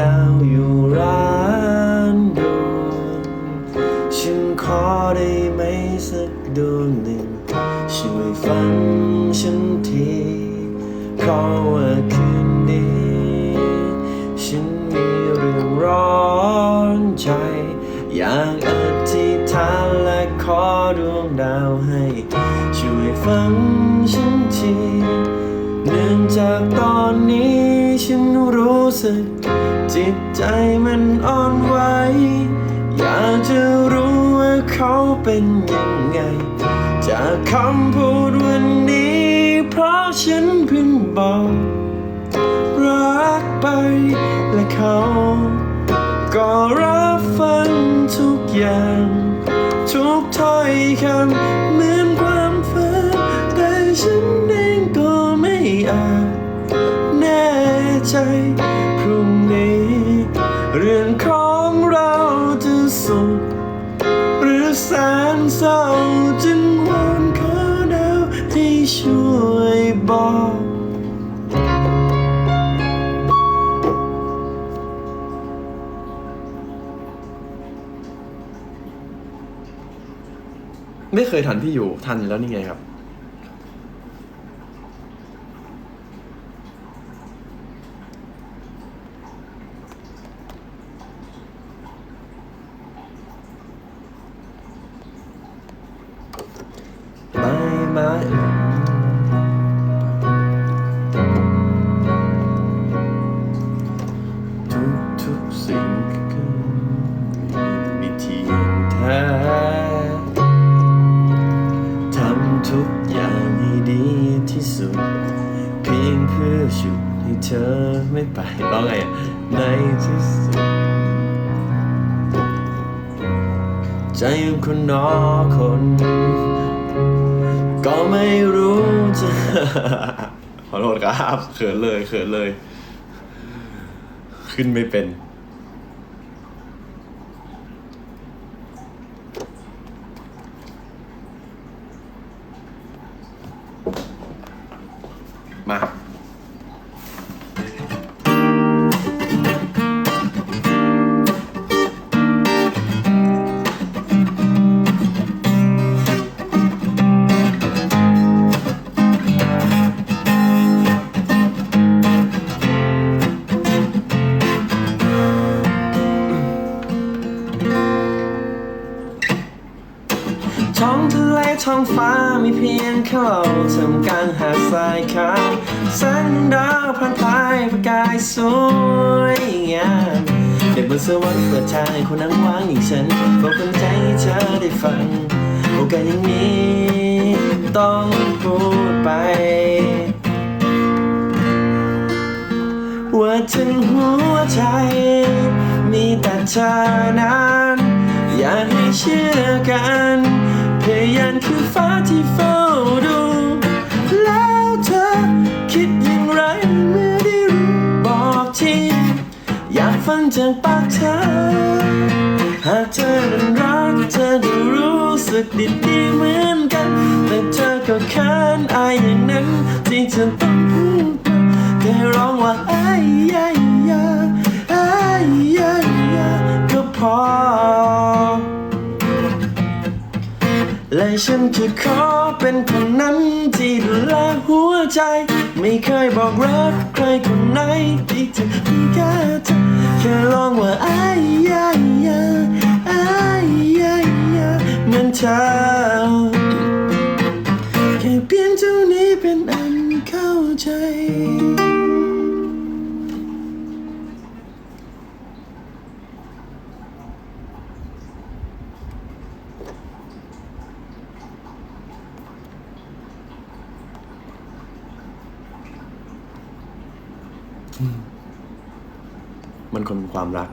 ดาวอยู่ร้านดวงฉันขอได้ไหมสักดวงหนึ่ง ช่วยฟังฉันทีขอว่าคืนนี้ฉันมีเรื่องร้อนใจ อยากอธิษฐานและขอดวงดาวให้ ช่วยฟังฉันที เนื่องจากตอนนี้ฉันรู้สึก จิตใจมันอ่อนไหวอยากจะรู้ว่าเขาเป็นยังไง จากคำพูดวันนี้ เพราะฉันเพิ่งบอกรักไปและเขา ก็รับฟังทุกอย่าง แน่ใจ พรุ่งนี้ เรื่องของเราจะสุขหรือแสนเศร้าจึงวอนขอดาวที่ช่วยบอกไม่เคยทันพี่อยู่ทันอยู่แล้วนี่ไงครับ ไม่ไม่ทุกทุกๆสิ่งก็มีเทียงแท้ทำทุกอย่างให้ดีที่สุด เพียงเพื่อฉุดให้เธอไม่ไปร้องไงอะในที่สุด ใจคนนอคน ก็ไม่รู้จะขอโทษครับเขินเลยเขินเลย ขึ้นไม่เป็น ยงแค่เราทำกลางหาดทรายขาวแสงดาวพันพายประกายสวยงามเด็กบนสวรรค์เปิดทางให้คนนั่งว่างอย่างฉันบอกคนใจให้เธอได้ฟัง โอกาสอย่างนี้ต้องพูดไป ว่าถึงหัวใจ มีแต่เธอนั้น อยากให้เชื่อกัน พยานคือฟ้าที่เฝ้า ฟังจากปากเธอ หากเธอนั้นรักเธอจะรู้สึกดีดีเหมือนกัน แต่เธอก็เขินอายอย่างนั้นที่เธอต้องพูดมาแค่ร้องว่าไอายยายาอายยายาก็พอ และฉันคือขอเป็นคนนั้นที่ดูแลหัวใจ ไม่เคยบอกรักใครคนไหนที่จะมีแค่เธอ ค่ลองว่าอายยายาอายยายาเหมือนเธอแค่เพียงเท่านี้เป็นอันเข้าใจ มันคนความรัก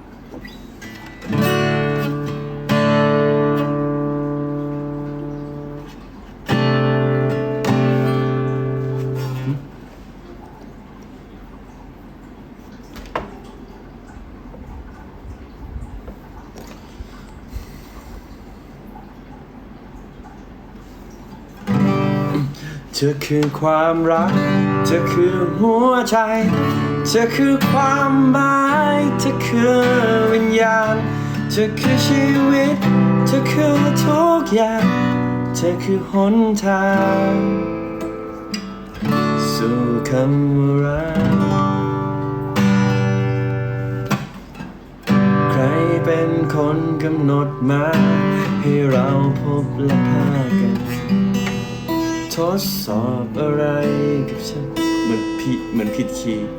ธอคือความรัก เธอคือหัวใจ เธอคือความหมาย เธอคือวิญญาณ เธอคือชีวิต เธอคือทุกอย่าง เธอคือหนทาง สู่คำว่ารัก ใครเป็นคนกำหนดมา ให้เราพบและพากัน ทดสอบอะไรกับฉันเหมือนผิดเหมือนผิดคีย์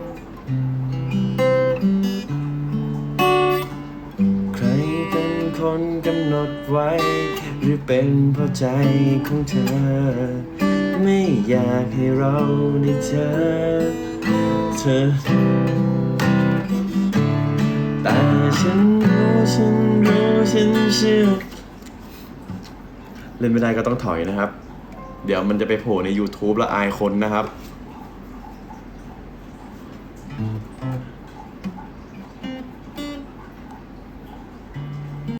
ใครเป็นคนกำหนดไว้ หรือเป็นเพราะใจของเธอ ไม่อยากให้เราได้เจอเธอ แต่ฉันรู้ฉันรู้ฉันเชื่อเล่นไม่ได้ก็ต้องถอยนะครับ เดี๋ยวมันจะไปโผล่ใน YouTube แล้วอายคนนะครับ